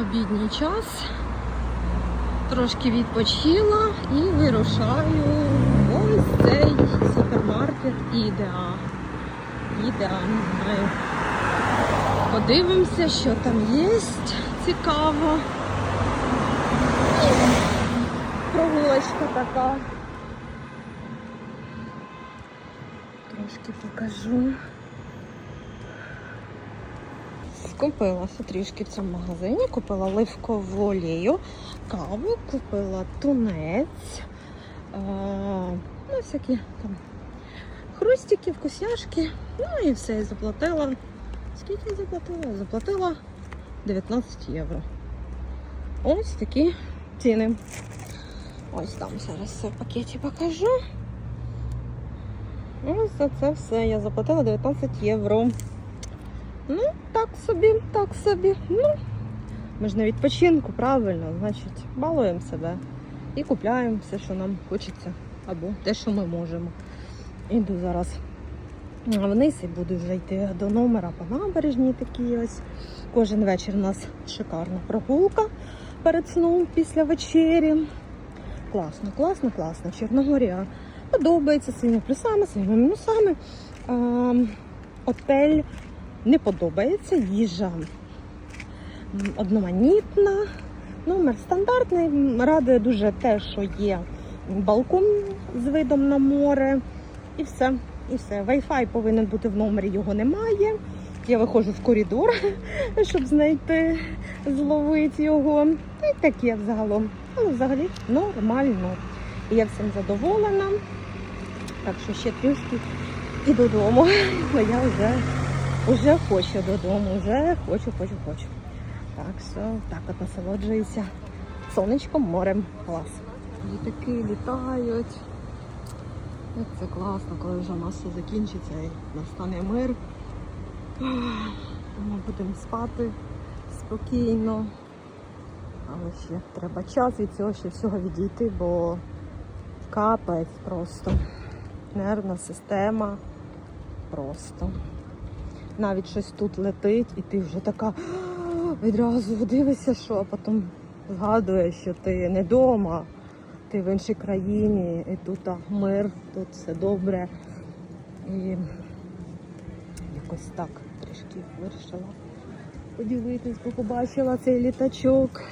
обідній час. Трошки відпочила і вирушаю ось цей супермаркет Ідеа. Ідеа, не знаю. Подивимося, що там є. Цікаво. Прогулочка така. Трошки покажу. Скупилася трішки в цьому магазині, купила оливкову олію, каву, купила тунець, е, ну, всякі там хрустики, вкусняшки, ну і все, і заплатила. Скільки заплатила? Заплатила 19 євро. Ось такі ціни. Ось там зараз все в пакеті покажу. Ось за це все. Я заплатила 19 євро. Ну, так собі, так собі. Ну, ми ж на відпочинку, правильно, значить, балуємо себе і купляємо все, що нам хочеться, або те, що ми можемо. Іду зараз вниз і буду вже йти до номера по набережній такій ось. Кожен вечір у нас шикарна прогулка перед сном після вечері. Класно, класно, класно. Чорногорія подобається своїми плюсами, своїми мінусами. Отель не подобається, їжа одноманітна. Номер стандартний. Радує дуже те, що є балкон з видом на море. І все. І все. Wi-Fi повинен бути в номері, його немає. Я виходжу в коридор, щоб знайти, зловити його. Й таке взагалом. Але взагалі нормально. І я всім задоволена. Так що ще трішки і додому. Бо я вже, вже хочу додому, вже хочу, хочу, хочу. Так що так от насолоджуюся сонечком, морем. Клас. Літаки літають. Це класно, коли вже у нас все закінчиться і настане мир. Ми будемо спати спокійно. Але ще треба час від цього ще всього відійти, бо капець просто. Нервна система просто. Навіть щось тут летить, і ти вже така відразу дивишся, що, а потім згадуєш, що ти не вдома, ти в іншій країні, і тут а, мир, тут все добре. І якось так трішки вирішила подивитись, бо побачила цей літачок.